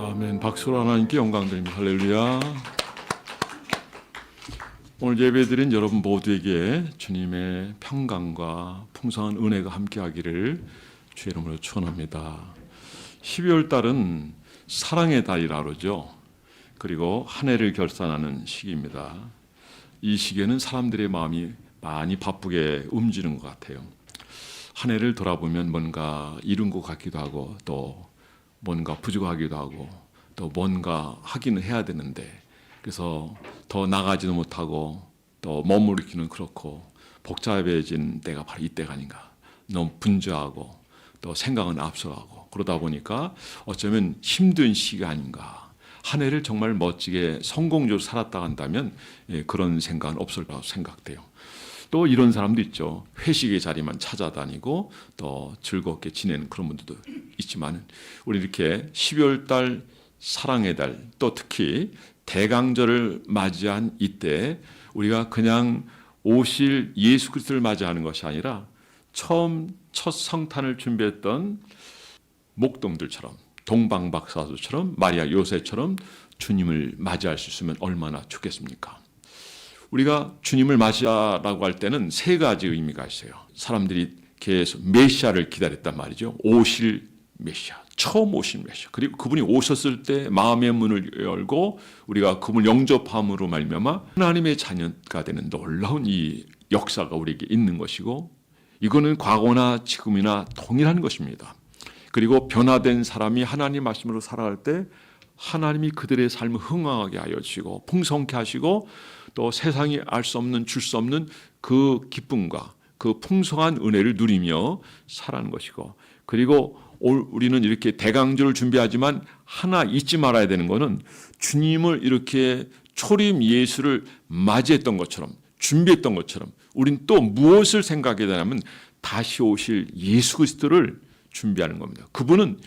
아멘. 박수로 하나님께 영광 드립니다. 할렐루야. 오늘 예배드린 여러분 모두에게 주님의 평강과 풍성한 은혜가 함께하기를 주의 이름으로 축원합니다. 12월 달은 사랑의 달이라 그러죠. 그리고 한 해를 결산하는 시기입니다. 이 시기에는 사람들의 마음이 많이 바쁘게 움직이는 것 같아요. 한 해를 돌아보면 뭔가 이룬 것 같기도 하고 또 뭔가 부족하기도 하고 또 뭔가 하기는 해야 되는데 그래서 더 나가지도 못하고 또 머무르기는 그렇고 복잡해진 때가 바로 이때가 아닌가 너무 분주하고 또 생각은 앞서가고 그러다 보니까 어쩌면 힘든 시기가 아닌가 한 해를 정말 멋지게 성공적으로 살았다 한다면 예, 그런 생각은 없을 거라고 생각돼요. 또 이런 사람도 있죠. 회식의 자리만 찾아다니고 또 즐겁게 지내는 그런 분들도 있지만 우리 이렇게 12월 달 사랑의 달 또 특히 대강절을 맞이한 이때 우리가 그냥 오실 예수 그리스도를 맞이하는 것이 아니라 처음 첫 성탄을 준비했던 목동들처럼 동방박사들처럼 마리아 요새처럼 주님을 맞이할 수 있으면 얼마나 좋겠습니까? 우리가 주님을 맞이하라고 할 때는 세 가지 의미가 있어요. 사람들이 계속 메시아를 기다렸단 말이죠. 오실 메시아, 처음 오실 메시아. 그리고 그분이 오셨을 때 마음의 문을 열고 우리가 그분을 영접함으로 말미암아 하나님의 자녀가 되는 놀라운 이 역사가 우리에게 있는 것이고 이거는 과거나 지금이나 동일한 것입니다. 그리고 변화된 사람이 하나님 말씀으로 살아갈 때 하나님이 그들의 삶을 흥황하게 하여 주시고 풍성케 하시고 또 세상이 알 수 없는 줄 수 없는 그 기쁨과 그 풍성한 은혜를 누리며 살아가는 것이고 그리고 올- 우리는 이렇게 대강절을 준비하지만 하나 잊지 말아야 되는 것은 주님을 이렇게 초림 예수를 맞이했던 것처럼 준비했던 것처럼 우린 또 무엇을 생각해야 되냐면 다시 오실 예수 그리스도를 준비하는 겁니다. 그분은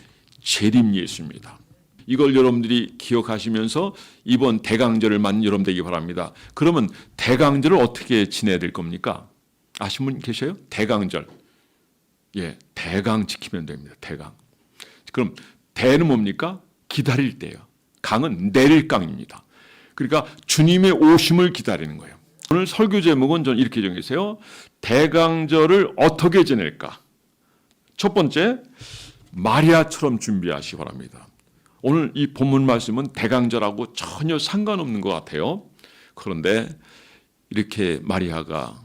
재림 예수입니다. 이걸 여러분들이 기억하시면서 이번 대강절을 맞는 여러분 되기 바랍니다. 그러면 대강절을 어떻게 지내야 될 겁니까? 아신 분 계셔요? 대강절. 예, 대강 지키면 됩니다. 대강. 그럼 대는 뭡니까? 기다릴 때요. 강은 내릴 강입니다. 그러니까 주님의 오심을 기다리는 거예요. 오늘 설교 제목은 전 이렇게 정했어요. 대강절을 어떻게 지낼까? 첫 번째, 마리아처럼 준비하시 기 바랍니다. 오늘 이 본문 말씀은 대강절하고 전혀 상관없는 것 같아요. 그런데 이렇게 마리아가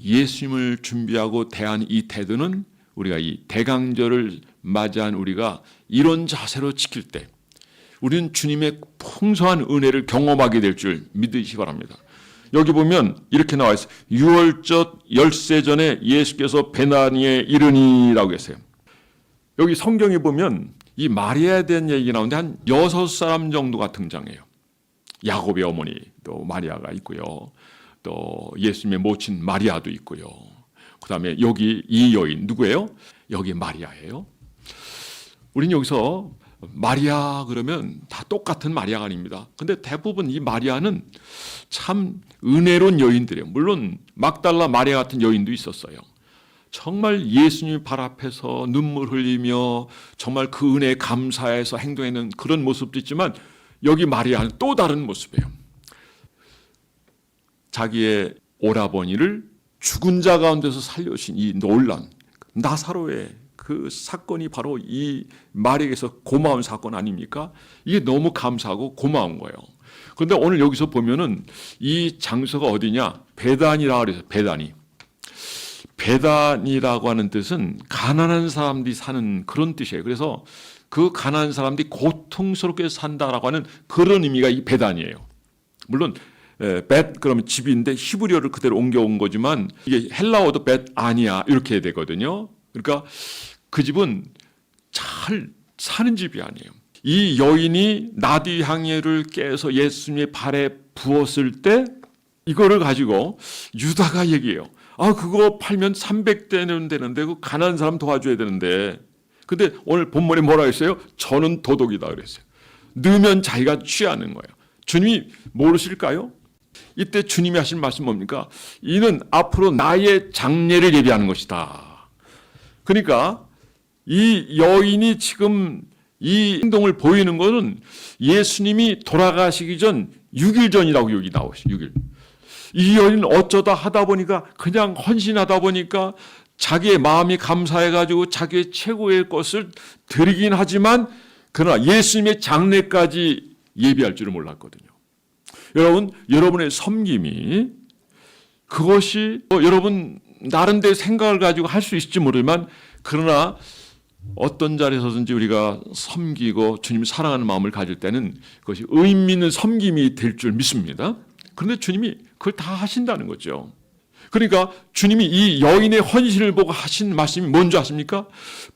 예수님을 준비하고 대한 이 태도는 우리가 이 대강절을 맞이한 우리가 이런 자세로 지킬 때 우리는 주님의 풍성한 은혜를 경험하게 될 줄 믿으시기 바랍니다. 여기 보면 이렇게 나와 있어요. 6월절 열세 전에 예수께서 베나니에 이르니라고 했어요. 여기 성경에 보면 이 마리아에 대한 얘기가 나오는데 한 여섯 사람 정도가 등장해요. 야곱의 어머니 또 마리아가 있고요. 또 예수님의 모친 마리아도 있고요. 그다음에 여기 이 여인 누구예요? 여기 마리아예요. 우리는 여기서 마리아 그러면 다 똑같은 마리아가 아닙니다. 근데 대부분 이 마리아는 참 은혜로운 여인들이에요. 물론 막달라 마리아 같은 여인도 있었어요. 정말 예수님 발 앞에서 눈물 흘리며 정말 그 은혜에 감사해서 행동하는 그런 모습도 있지만 여기 마리아는 또 다른 모습이에요. 자기의 오라버니를 죽은 자 가운데서 살려주신 이 놀란 나사로의 그 사건이 바로 이 마리아에서 고마운 사건 아닙니까? 이게 너무 감사하고 고마운 거예요. 그런데 오늘 여기서 보면은 이 장소가 어디냐? 배단이라 그래서 배단이. 배단이라고 하는 뜻은 가난한 사람들이 사는 그런 뜻이에요. 그래서 그 가난한 사람들이 고통스럽게 산다라고 하는 그런 의미가 이 배단이에요. 물론 벳 그러면 집인데 히브리어를 그대로 옮겨온 거지만 이게 헬라어도 벳 아니야 이렇게 되거든요. 그러니까 그 집은 잘 사는 집이 아니에요. 이 여인이 나디 향유를 깨서 예수님의 발에 부었을 때 이거를 가지고 유다가 얘기해요. 아 그거 팔면 300대는 되는데 그 가난한 사람 도와줘야 되는데 근데 오늘 본문에 뭐라 했어요? 저는 도덕이다 그랬어요. 넣으면 자기가 취하는 거예요. 주님이 모르실까요? 이때 주님이 하신 말씀 뭡니까? 이는 앞으로 나의 장례를 예비하는 것이다. 그러니까 이 여인이 지금 이 행동을 보이는 것은 예수님이 돌아가시기 전 6일 전이라고 여기 나오시죠. 6일. 이 여인은 어쩌다 하다 보니까 그냥 헌신하다 보니까 자기의 마음이 감사해가지고 자기의 최고의 것을 드리긴 하지만 그러나 예수님의 장례까지 예비할 줄을 몰랐거든요. 여러분, 여러분의 섬김이 그것이 뭐 여러분 나름대로 생각을 가지고 할 수 있을지 모르지만 그러나 어떤 자리에서든지 우리가 섬기고 주님 사랑하는 마음을 가질 때는 그것이 의미 있는 섬김이 될 줄 믿습니다. 그런데 주님이 그걸 다 하신다는 거죠. 그러니까 주님이 이 여인의 헌신을 보고 하신 말씀이 뭔지 아십니까?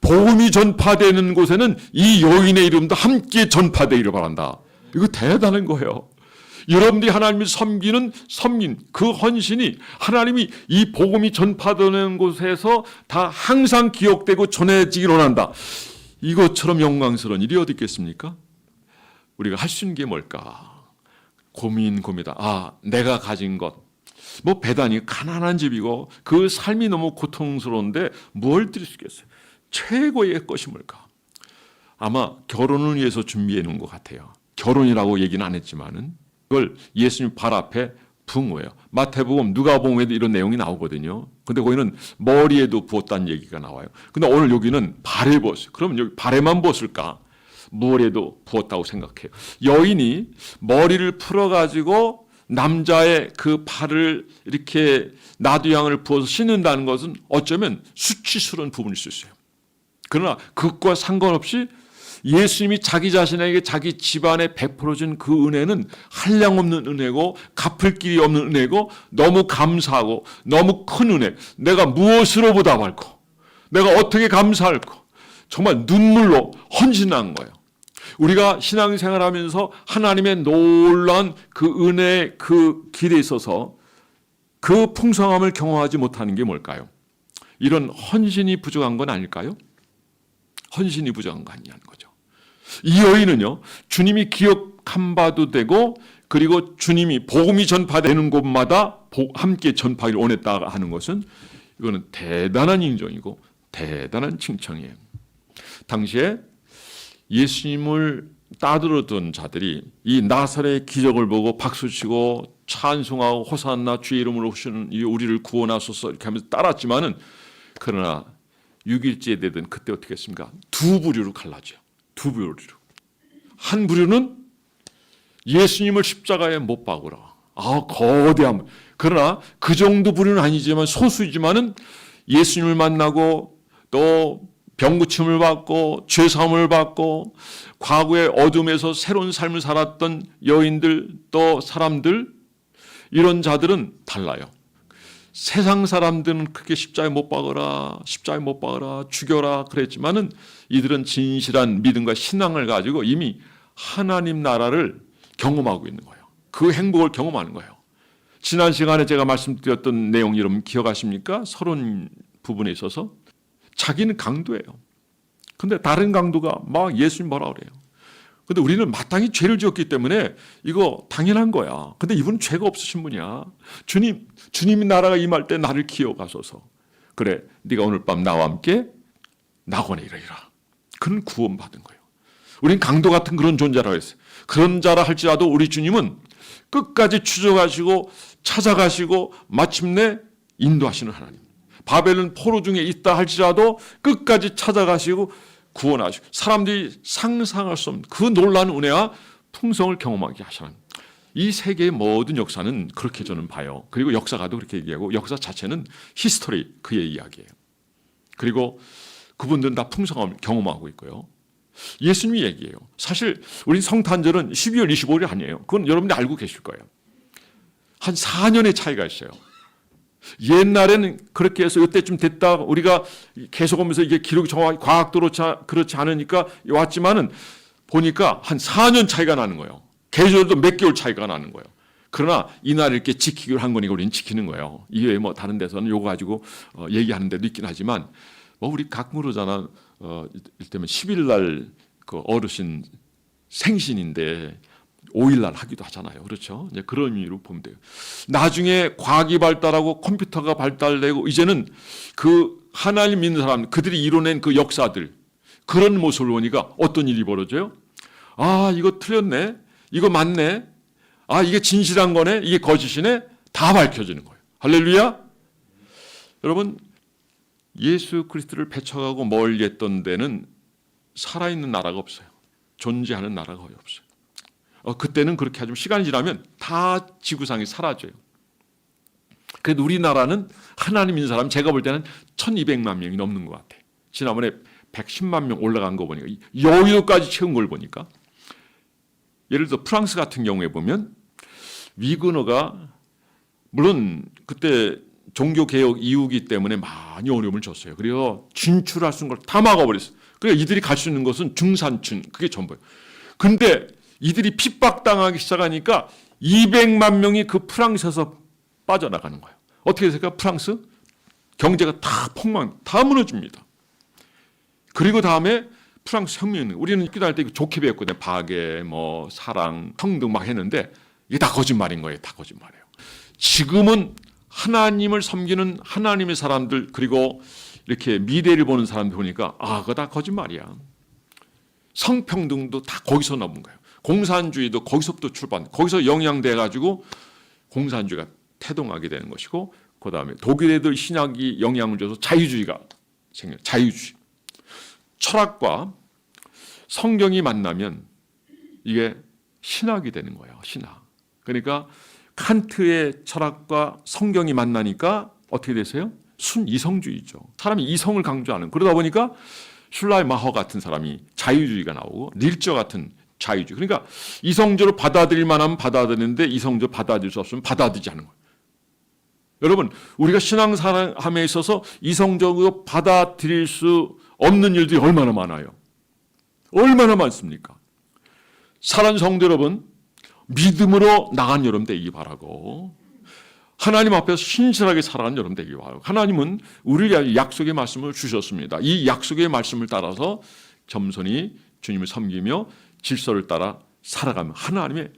복음이 전파되는 곳에는 이 여인의 이름도 함께 전파되기를 바란다. 이거 대단한 거예요. 여러분들이 하나님을 섬기는 섬긴 그 헌신이 하나님이 이 복음이 전파되는 곳에서 다 항상 기억되고 전해지기를 원한다. 이것처럼 영광스러운 일이 어디 있겠습니까? 우리가 할 수 있는 게 뭘까? 고민 고민다. 아, 내가 가진 것. 뭐 배단이 가난한 집이고 그 삶이 너무 고통스러운데 뭘 드릴 수 있겠어요? 최고의 것이 뭘까? 아마 결혼을 위해서 준비해 놓은 것 같아요. 결혼이라고 얘기는 안 했지만은 그걸 예수님 발 앞에 거예요. 마태복음 누가복음에도 이런 내용이 나오거든요. 근데 거기는 머리에도 부었다는 얘기가 나와요. 근데 오늘 여기는 발에 부었어요. 그러면 여기 발에만 부었을까? 머리에도 부었다고 생각해요. 여인이 머리를 풀어가지고 남자의 그 발을 이렇게 나두양을 부어서 씻는다는 것은 어쩌면 수치스러운 부분일 수 있어요. 그러나 그것과 상관없이 예수님이 자기 자신에게 자기 집안에 베풀어 준 그 은혜는 한량없는 은혜고 갚을 길이 없는 은혜고 너무 감사하고 너무 큰 은혜 내가 무엇으로 보답할고 내가 어떻게 감사할고 정말 눈물로 헌신한 거예요. 우리가 신앙생활하면서 하나님의 놀라운 그 은혜 그 길에 있어서 그 풍성함을 경험하지 못하는 게 뭘까요? 이런 헌신이 부족한 건 아닐까요? 헌신이 부족한 거 아니냐는 거죠. 이 여인은요, 주님이 기억한 바도 되고, 그리고 주님이 복음이 전파되는 곳마다 함께 전파를 원했다 하는 것은 이거는 대단한 인정이고 대단한 칭찬이에요. 당시에 예수님을 따들었던 자들이 이 나사렛 기적을 보고 박수치고 찬송하고 호산나 주의 이름으로 오시는 이 우리를 구원하소서 이렇게 하면서 따랐지만은 그러나 6일째 되든 그때 어떻게 했습니까? 두 부류로 갈라져. 두 부류로. 한 부류는 예수님을 십자가에 못 박으라. 아, 거대함. 그러나 그 정도 부류는 아니지만 소수이지만은 예수님을 만나고 또 병고침을 받고 죄사함을 받고 과거의 어둠에서 새로운 삶을 살았던 여인들 또 사람들 이런 자들은 달라요. 세상 사람들은 크게 십자에 못 박아라, 십자에 못 박아라, 죽여라 그랬지만은 이들은 진실한 믿음과 신앙을 가지고 이미 하나님 나라를 경험하고 있는 거예요. 그 행복을 경험하는 거예요. 지난 시간에 제가 말씀드렸던 내용 여러분 기억하십니까? 서론 부분에 있어서 자기는 강도예요. 근데 다른 강도가 막 예수님 뭐라 그래요. 근데 우리는 마땅히 죄를 지었기 때문에 이거 당연한 거야. 근데 이분은 죄가 없으신 분이야. 주님, 주님이 나라가 임할 때 나를 기어가소서. 그래, 네가 오늘 밤 나와 함께 낙원에 이르리라. 그는 구원받은 거예요. 우린 강도 같은 그런 존재라고 했어요. 그런 자라 할지라도 우리 주님은 끝까지 추적하시고 찾아가시고 마침내 인도하시는 하나님. 바벨론 포로 중에 있다 할지라도 끝까지 찾아가시고 구원하시고 사람들이 상상할 수 없는 그 놀라운 은혜와 풍성을 경험하게 하시는 이 세계의 모든 역사는 그렇게 저는 봐요. 그리고 역사가도 그렇게 얘기하고 역사 자체는 히스토리 그의 이야기예요. 그리고 그분들은 다 풍성함을 경험하고 있고요. 예수님이 얘기해요. 사실 우리 성탄절은 12월 25일이 아니에요. 그건 여러분들 알고 계실 거예요. 한 4년의 차이가 있어요. 옛날에는 그렇게 해서 이때쯤 됐다 우리가 계속 오면서 이게 기록이 정확히 과학도로 그렇지 않으니까 왔지만은 보니까 한 4년 차이가 나는 거예요. 계절도 몇 개월 차이가 나는 거예요. 그러나 이날 이렇게 지키기로 한 거니까 우리는 지키는 거예요. 이외에 뭐 다른 데서는 요거 가지고 어, 얘기하는 데도 있긴 하지만 뭐 우리 그러잖아. 어, 일테면 10일 날 그 어르신 생신인데 5일날 하기도 하잖아요. 그렇죠? 이제 그런 의미로 보면 돼요. 나중에 과학이 발달하고 컴퓨터가 발달되고 이제는 그 하나님 믿는 사람, 그들이 이뤄낸 그 역사들, 그런 모습을 보니까 어떤 일이 벌어져요? 아, 이거 틀렸네. 이거 맞네. 아, 이게 진실한 거네. 이게 거짓이네. 다 밝혀지는 거예요. 할렐루야. 여러분, 예수 그리스도를 배척하고 멀리 했던 데는 살아있는 나라가 없어요. 존재하는 나라가 거의 없어요. 어, 그때는 그렇게 하지만 시간이 지나면 다 지구상이 사라져요. 그래도 우리나라는 하나님 있는 사람 제가 볼 때는 1200만 명이 넘는 것 같아요. 지난번에 110만 명 올라간 거 보니까 여의도까지 채운 걸 보니까 예를 들어 프랑스 같은 경우에 보면 위그너가 물론 그때 종교 개혁 이후기 때문에 많이 어려움을 줬어요. 그래서 진출할 수 있는 걸 다 막아버렸어요. 그러니까 이들이 갈 수 있는 것은 중산층 그게 전부예요. 근데 이들이 핍박당하기 시작하니까 200만 명이 그 프랑스에서 빠져나가는 거예요. 어떻게 됐을까? 프랑스 경제가 다 폭망, 다 무너집니다. 그리고 다음에 프랑스 혁명은 우리는 기도할 때 좋게 배웠거든요. 박애, 뭐 사랑, 평등 막 했는데 이게 다 거짓말인 거예요. 다 거짓말이에요. 지금은 하나님을 섬기는 하나님의 사람들 그리고 이렇게 미래를 보는 사람들 보니까 아, 그거 다 거짓말이야. 성평등도 다 거기서 나온 거예요. 공산주의도 거기서부터 출발, 거기서 영향돼 가지고 공산주의가 태동하게 되는 것이고 그 다음에 독일 애들 신학이 영향을 줘서 자유주의가 생겨 자유주의. 철학과 성경이 만나면 이게 신학이 되는 거예요. 신학. 그러니까 칸트의 철학과 성경이 만나니까 어떻게 되세요? 순이성주의죠. 사람이 이성을 강조하는 그러다 보니까 슐라이마허 같은 사람이 자유주의가 나오고 릴저 같은 자유주의. 그러니까 이성적으로 받아들일 만하면 받아들이는데 이성적으로 받아들일 수 없으면 받아들이지 않는 거예요. 여러분, 우리가 신앙사람에 있어서 이성적으로 받아들일 수 없는 일들이 얼마나 많아요. 얼마나 많습니까? 사랑 성도 여러분, 믿음으로 나간 여러분 되기 바라고 하나님 앞에서 신실하게 살아가는 여러분 되기 바라고 하나님은 우리를 약속의 말씀을 주셨습니다. 이 약속의 말씀을 따라서 겸손히 주님을 섬기며 질서를 따라 살아가면 하나님의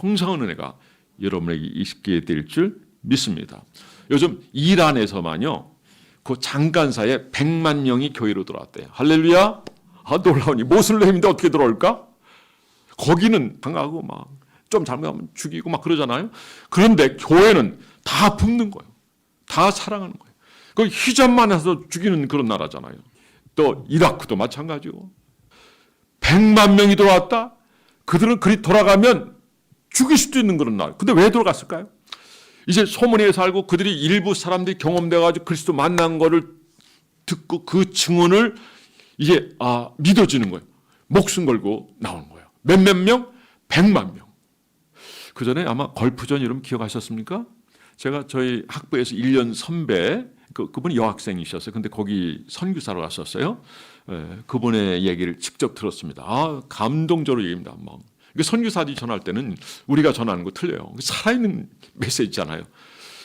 풍성한 은혜가 여러분에게 있게 될 줄 믿습니다. 요즘 이란에서만요. 그 잠깐 사이에 100만 명이 교회로 들어왔대요. 할렐루야. 아, 놀라우니 모슬렘인데 어떻게 들어올까? 거기는 당하고 막 좀 잘못하면 죽이고 막 그러잖아요. 그런데 교회는 다 품는 거예요. 다 사랑하는 거예요. 그 히잡만 해서 죽이는 그런 나라잖아요. 또 이라크도 마찬가지고. 100만 명이 들어왔다. 그들은 그리 돌아가면 죽일 수도 있는 그런 나라. 근데 왜 돌아갔을까요? 이제 소문에 살고 그들이 일부 사람들이 경험돼 가지고 그리스도 만난 거를 듣고 그 증언을 이제 아 믿어지는 거예요. 목숨 걸고 나오는 거예요. 몇몇 명? 백만 명. 그 전에 아마 걸프전 이름 기억하셨습니까? 제가 저희 학부에서 1년 선배 그 그분이 여학생이셨어요. 근데 거기 선교사로 갔었어요. 예, 그분의 얘기를 직접 들었습니다. 아 감동적으로 얘기입니다. 막그 선교사들이 전할 때는 우리가 전하는 거 틀려요. 살아있는 메시지잖아요.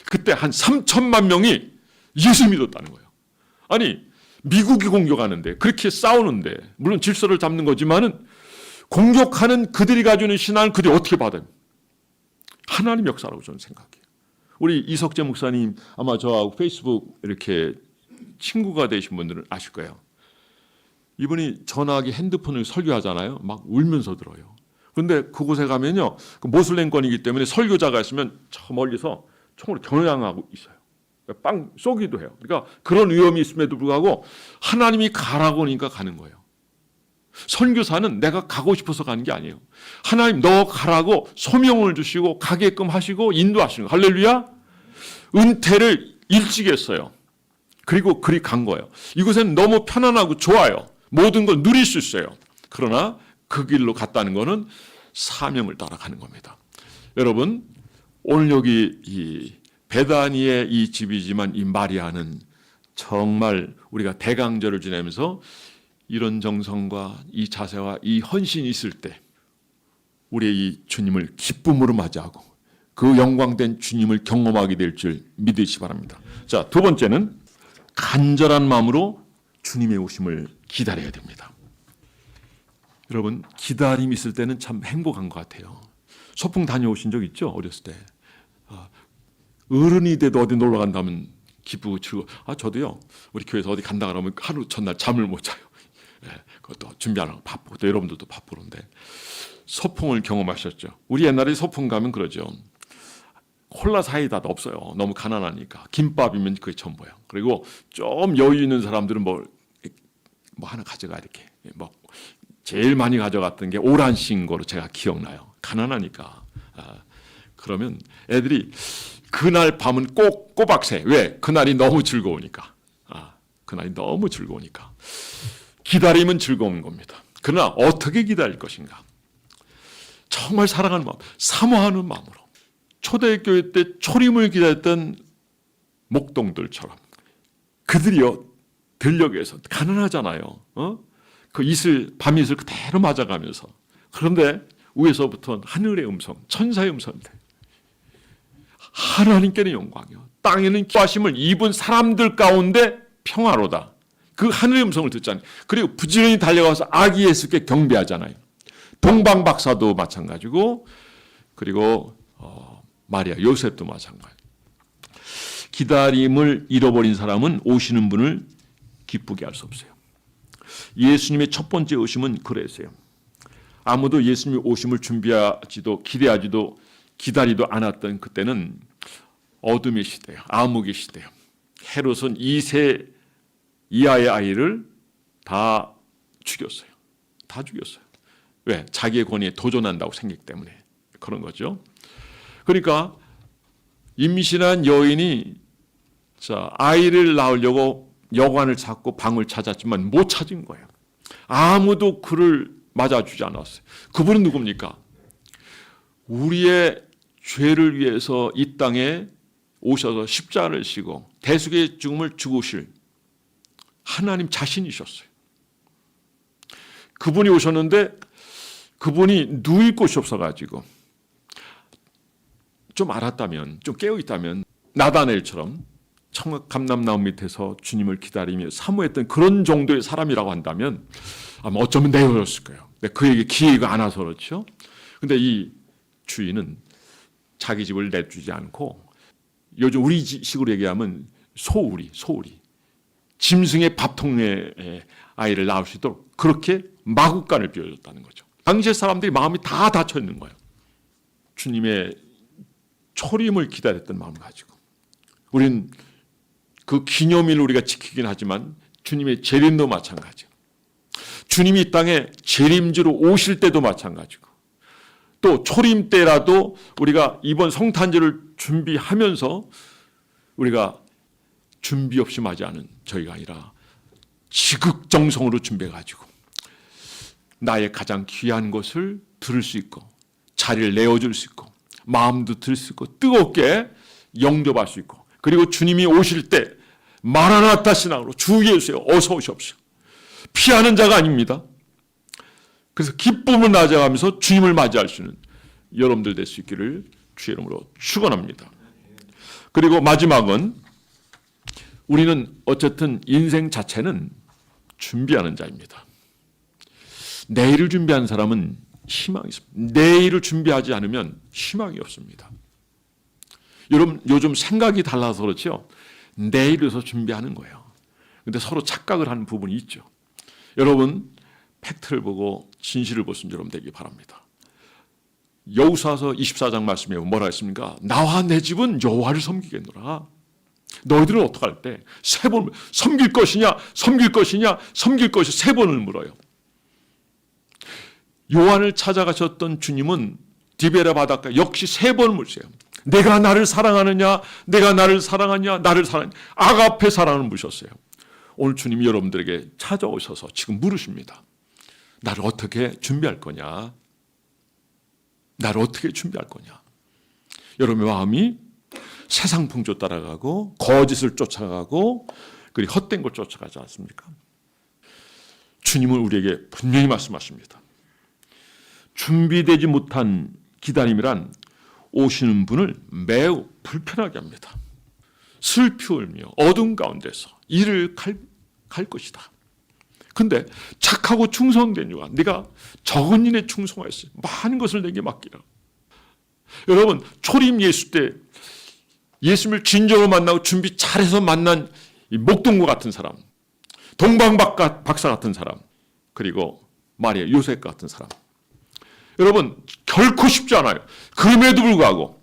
그때 한 3천만 명이 예수 믿었다는 거예요. 아니 미국이 공격하는데 그렇게 싸우는데 물론 질서를 잡는 거지만은 공격하는 그들이 가지고 있는 신앙을 그들이 어떻게 받아요? 하나님 역사라고 저는 생각해요. 우리 이석재 목사님 아마 저하고 페이스북 이렇게 친구가 되신 분들은 아실 거예요. 이분이 전화기 핸드폰을 설교하잖아요. 막 울면서 들어요. 근데 그곳에 가면요. 그 모슬렘권이기 때문에 설교자가 있으면 저 멀리서 총으로 겨냥하고 있어요. 그러니까 빵 쏘기도 해요. 그러니까 그런 위험이 있음에도 불구하고 하나님이 가라고 하니까 가는 거예요. 선교사는 내가 가고 싶어서 가는 게 아니에요. 하나님 너 가라고 소명을 주시고 가게끔 하시고 인도하시는 거. 할렐루야. 은퇴를 일찍 했어요. 그리고 그리 간 거예요. 이곳은 너무 편안하고 좋아요. 모든 걸 누릴 수 있어요. 그러나 그 길로 갔다는 것은 사명을 따라가는 겁니다. 여러분 오늘 여기 이 베다니의 이 집이지만 이 마리아는 정말 우리가 대강절을 지내면서 이런 정성과 이 자세와 이 헌신이 있을 때 우리의 이 주님을 기쁨으로 맞이하고 그 영광된 주님을 경험하게 될 줄 믿으시 바랍니다. 자, 두 번째는 간절한 마음으로 주님의 오심을 기다려야 됩니다. 여러분, 기다림 있을 때는 참 행복한 것 같아요. 소풍 다녀오신 적 있죠? 어렸을 때. 아, 어른이 돼도 어디 놀러 간다면 기쁘고 즐거워. 아, 저도요. 우리 교회에서 어디 간다 그러면 하루 전날 잠을 못 자요. 예, 그것도 준비하느라 바쁘고 또 여러분들도 바쁘는데 소풍을 경험하셨죠. 우리 옛날에 소풍 가면 그러죠. 콜라 사이다도 없어요. 너무 가난하니까 김밥이면 그게 전부야. 그리고 좀 여유 있는 사람들은 뭐, 뭐 하나 가져가 이렇게 뭐 제일 많이 가져갔던 게 오란신 거로 제가 기억나요. 가난하니까. 아, 그러면 애들이 그날 밤은 꼭 꼬박새. 왜? 그날이 너무 즐거우니까. 아, 그날이 너무 즐거우니까. 기다림은 즐거운 겁니다. 그러나 어떻게 기다릴 것인가? 정말 사랑하는 마음, 사모하는 마음으로. 초대교회 때 초림을 기다렸던 목동들처럼 그들이요 들녘에서 가난하잖아요. 어? 그 이슬 밤이슬 그대로 맞아가면서 그런데 위에서부터 하늘의 음성, 천사의 음성인데 하나님께는 영광이요 땅에는 기하심을 입은 사람들 가운데 평화로다. 그 하늘의 음성을 듣잖아요. 그리고 부지런히 달려가서 아기 예수께 경배하잖아요. 동방 박사도 마찬가지고 그리고 어, 마리아 요셉도 마찬가지. 기다림을 잃어버린 사람은 오시는 분을 기쁘게 할 수 없어요. 예수님의 첫 번째 오심은 그랬어요. 아무도 예수님의 오심을 준비하지도 기대하지도 기다리도 않았던 그때는 어둠의 시대예요. 암흑의 시대예요. 헤롯은 2세 이하의 아이를 다 죽였어요. 다 죽였어요. 왜? 자기의 권위에 도전한다고 생각 때문에 그런 거죠. 그러니까 임신한 여인이 자 아이를 낳으려고 여관을 찾고 방을 찾았지만 못 찾은 거예요. 아무도 그를 맞아주지 않았어요. 그분은 누굽니까? 우리의 죄를 위해서 이 땅에 오셔서 십자가를 지고 대속의 죽음을 죽으실 하나님 자신이셨어요. 그분이 오셨는데 그분이 누일 곳이 없어가지고 좀 알았다면 좀 깨어 있다면 나다넬처럼 청각 감람나무 밑에서 주님을 기다리며 사모했던 그런 정도의 사람이라고 한다면 아마 어쩌면 내어졌을 거예요. 근데 그에게 기회가 안 와서 그렇죠. 근데 이 주인은 자기 집을 내주지 않고 요즘 우리 식으로 얘기하면 소우리, 소우리. 짐승의 밥통에 아이를 낳을 수 있도록 그렇게 마국간을 비워줬다는 거죠. 당시의 사람들이 마음이 다 닫혀 있는 거예요. 주님의 초림을 기다렸던 마음 가지고. 우린 그 기념일을 우리가 지키긴 하지만 주님의 재림도 마찬가지고. 주님이 이 땅에 재림주로 오실 때도 마찬가지고. 또 초림 때라도 우리가 이번 성탄절을 준비하면서 우리가 준비 없이 맞이하는 저희가 아니라 지극정성으로 준비해 가지고 나의 가장 귀한 것을 들을 수 있고 자리를 내어줄 수 있고 마음도 들 수 있고 뜨겁게 영접할 수 있고 그리고 주님이 오실 때 마라나타 신앙으로 주 예수여 어서 오십시오. 피하는 자가 아닙니다. 그래서 기쁨을 나자가면서 주님을 맞이할 수 있는 여러분들 될 수 있기를 주의 이름으로 축원합니다. 그리고 마지막은 우리는 어쨌든 인생 자체는 준비하는 자입니다. 내일을 준비한 사람은 희망이 있습니다. 내일을 준비하지 않으면 희망이 없습니다. 여러분 요즘 생각이 달라서 그렇죠. 내일에서 준비하는 거예요. 근데 서로 착각을 하는 부분이 있죠. 여러분 팩트를 보고 진실을 보시면 여러분 되기 바랍니다. 여우수아서 24장 말씀에 뭐라 했습니까? 나와 내 집은 여호와를 섬기겠노라. 너희들은 어떻게 할 때? 세 번, 섬길 것이냐, 섬길 것이냐, 섬길 것이 세 번을 물어요. 요한을 찾아가셨던 주님은 디베라 바닷가 역시 세 번을 물으세요. 내가 나를 사랑하느냐, 내가 나를 사랑하냐, 나를 사랑, 아가페 사랑을 물으셨어요. 오늘 주님이 여러분들에게 찾아오셔서 지금 물으십니다. 나를 어떻게 준비할 거냐? 나를 어떻게 준비할 거냐? 여러분의 마음이 세상 풍조 따라가고 거짓을 쫓아가고 그리고 헛된 걸 쫓아가지 않습니까? 주님은 우리에게 분명히 말씀하십니다. 준비되지 못한 기다림이란 오시는 분을 매우 불편하게 합니다. 슬피 울며 어둠 가운데서 이를 갈, 갈 것이다. 근데 착하고 충성된 유아, 네가 적은 일에 충성하였어. 많은 것을 내게 맡기라. 여러분 초림 예수 때 예수님을 진정으로 만나고 준비 잘해서 만난 이 목동과 같은 사람, 동방박사 박사 같은 사람, 그리고 마리아 요셉 같은 사람. 여러분 결코 쉽지 않아요. 그럼에도 불구하고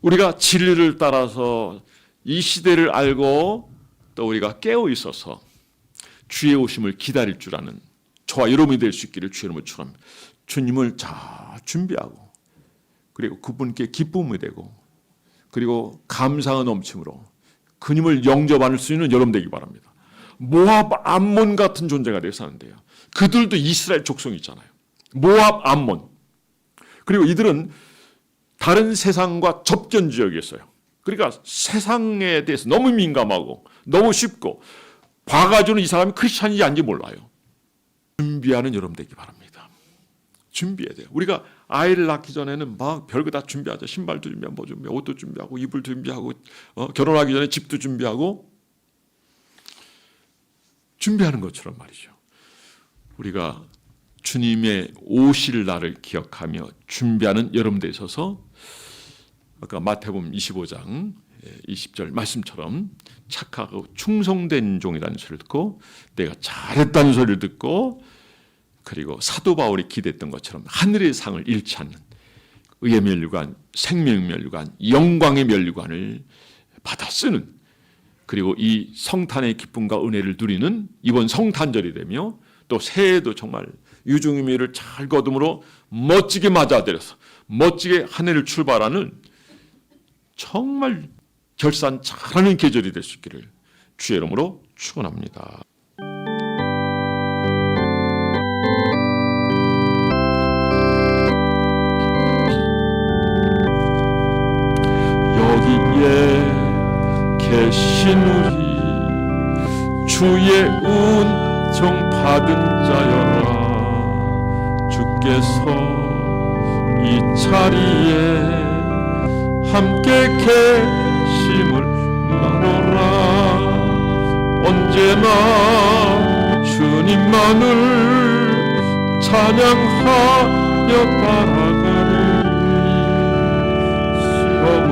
우리가 진리를 따라서 이 시대를 알고 또 우리가 깨어 있어서 주의 오심을 기다릴 줄 아는 저와 여러분이 될 수 있기를 주의 이름으로 축원합니다. 주님을 잘 준비하고 그리고 그분께 기쁨이 되고 그리고 감사의 넘침으로 그님을 영접할 수 있는 여러분 되기 바랍니다. 모압 암몬 같은 존재가 되어서 하는데요. 그들도 이스라엘 족속이 있잖아요. 모압 암몬. 그리고 이들은 다른 세상과 접견 지역에 있어요. 그러니까 세상에 대해서 너무 민감하고 너무 쉽고 봐가지고는 이 사람이 크리스찬인지 아닌지 몰라요. 준비하는 여러분 되기 바랍니다. 준비해야 돼요. 우리가 아이를 낳기 전에는 막 별거 다 준비하죠. 신발도 준비하고 뭐 준비하고 옷도 준비하고 이불 준비하고 어, 결혼하기 전에 집도 준비하고 준비하는 것처럼 말이죠. 우리가 주님의 오실 날을 기억하며 준비하는 여러분들 있어서 아까 마태복음 25장 20절 말씀처럼 착하고 충성된 종이라는 소리를 듣고 내가 잘했다는 소리를 듣고 그리고 사도 바울이 기대했던 것처럼 하늘의 상을 잃지 않는 의의 면류관, 생명 면류관, 영광의 면류관을 받아 쓰는 그리고 이 성탄의 기쁨과 은혜를 누리는 이번 성탄절이 되며 또 새해도 정말 유중의미를 잘 거둠으로 멋지게 맞아들여서 멋지게 한 해를 출발하는 정말 결산 잘하는 계절이 될 수 있기를 주의 이름으로 축원합니다. 여기에 계신 우리 주의 받은 자여라. 주께서 이 자리에 함께 계심을 나노라. 언제나 주님만을 찬양하여 따라가는 시험을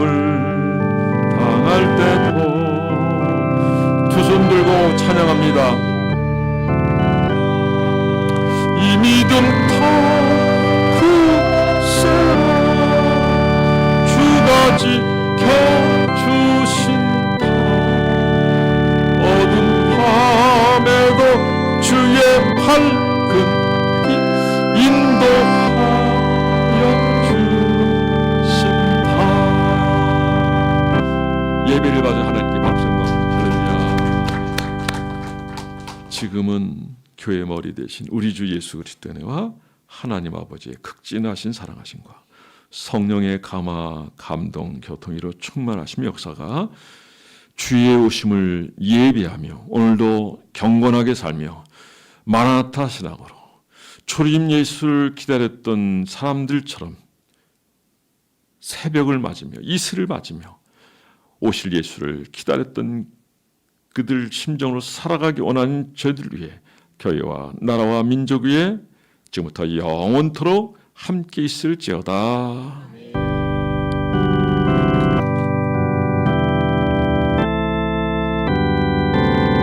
당할 때도 두 손 들고 찬양합니다. 예배를 받은 하나님께 박수입니다 할렐루야 지금은 교회 머리 대신 우리 주 예수 그리스도의 은혜와 하나님 아버지의 극진하신 사랑하심과 성령의 감화, 감동, 교통이로 충만하심 역사가 주의 오심을 예비하며 오늘도 경건하게 살며 마라나타 신앙으로 초림 예수를 기다렸던 사람들처럼 새벽을 맞으며 이슬을 맞으며 오실 예수를 기다렸던 그들 심정으로 살아가기 원하는 저희들 위해 교회와 나라와 민족 위에 지금부터 영원토록 함께 있을지어다.